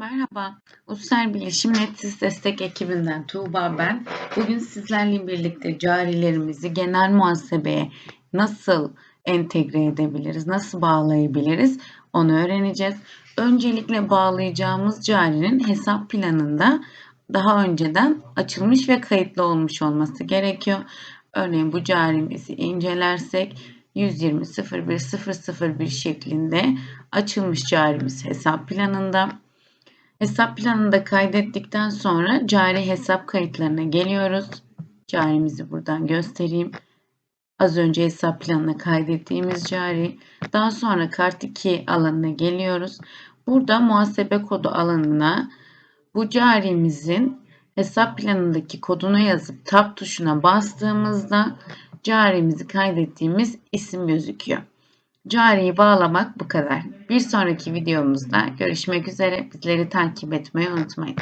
Merhaba, Ulusal Bilişim Netsiz Destek ekibinden Tuğba ben. Bugün sizlerle birlikte carilerimizi genel muhasebeye nasıl entegre edebiliriz, nasıl bağlayabiliriz onu öğreneceğiz. Öncelikle bağlayacağımız carinin hesap planında daha önceden açılmış ve kayıtlı olmuş olması gerekiyor. Örneğin bu carimizi incelersek 120.01.001 şeklinde açılmış carimiz hesap planında. Hesap planında kaydettikten sonra cari hesap kayıtlarına geliyoruz. Carimizi buradan göstereyim. Az önce hesap planına kaydettiğimiz cari. Daha sonra kart 2 alanına geliyoruz. Burada muhasebe kodu alanına bu carimizin hesap planındaki kodunu yazıp tab tuşuna bastığımızda carimizi kaydettiğimiz isim gözüküyor. Cariyi bağlamak bu kadar. Bir sonraki videomuzda görüşmek üzere. Bizleri takip etmeyi unutmayın.